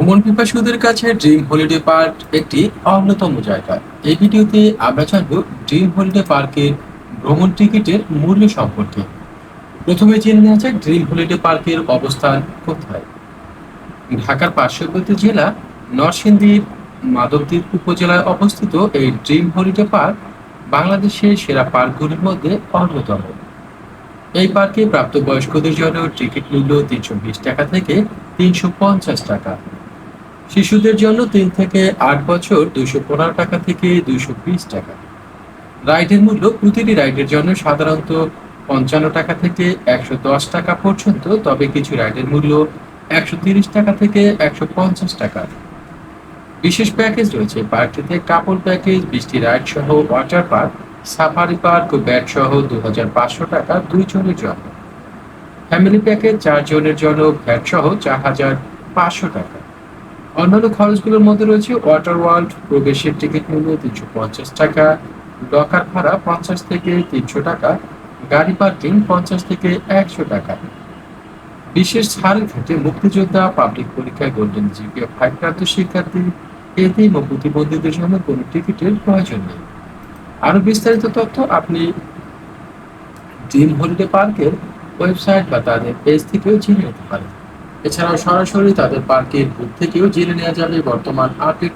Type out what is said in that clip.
ভ্রমণ পিপাসুদের কাছে dream holiday park একটি অন্যতম জায়গা। এই ভিডিওতে আমরা জানব ড্রিম হলিডে পার্কের ভ্রমণ টিকিটের মূল্য সম্পর্কে। প্রথমে জেনে নেওয়া যাক ড্রিম হলিডে পার্কের অবস্থান কোথায়। ঢাকার পার্শ্ববর্তী জেলা নরসিংদীর মাধবদীপ উপজেলায় অবস্থিত এই ড্রিম হলিডে পার্ক বাংলাদেশের সেরা পার্কগুলির মধ্যে অন্যতম। এই পার্কে প্রাপ্তবয়স্কদের জন্য টিকিট মূল্য তিনশো বিশ টাকা থেকে তিনশো পঞ্চাশ টাকা। শিশুদের জন্য তিন থেকে আট বছর দুইশো পনেরো টাকা থেকে দুইশো বিশ টাকা। রাইডের মূল্য প্রতিটি রাইডের জন্য সাধারণত পঞ্চান্ন টাকা থেকে একশো দশ টাকা পর্যন্ত, তবে কিছু রাইডের মূল্য একশো তিরিশ টাকা থেকে একশো পঞ্চাশ টাকা। বিশেষ প্যাকেজ রয়েছে পার্কটিতে কাপল প্যাকেজ বৃষ্টি রাইড সহ ওয়াটার পার্ক, সাফারি পার্ক ও ব্যাট সহ দু হাজার পাঁচশো টাকা দুই জনের জন্য। ফ্যামিলি প্যাকেজ চার জনের জন্য ভ্যাট সহ চার হাজার পাঁচশো টাকা। অন্যান্য খরচগুলোর মধ্যে রয়েছে ওয়াটার ওয়ার্ল্ড প্রবেশের টিকিট মূল্য তিনশো পঞ্চাশ টাকা লকার ভাড়া পঞ্চাশ থেকে তিনশো টাকা, গাড়ি পার্কিং পঞ্চাশ থেকে একশো টাকা। বিশেষ ছাড়ের ক্ষেত্রে মুক্তিযোদ্ধা পাবলিক পরীক্ষায় গোল্ডেন জিপিএ ফাইভ প্রাপ্ত শিক্ষার্থী এতিম ও প্রতিবন্ধীদের জন্য কোনো টিকিটের প্রয়োজন নেই। আরও বিস্তারিত তথ্য আপনি ড্রিম হলিডে পার্কের ওয়েবসাইট বা তাদের পেজ থেকেও জেনে নিতে পারেন। এছাড়াও সরাসরি তাদের পার্কের বুথ থেকেও জেনে নেওয়া যাবে বর্তমান আপডেট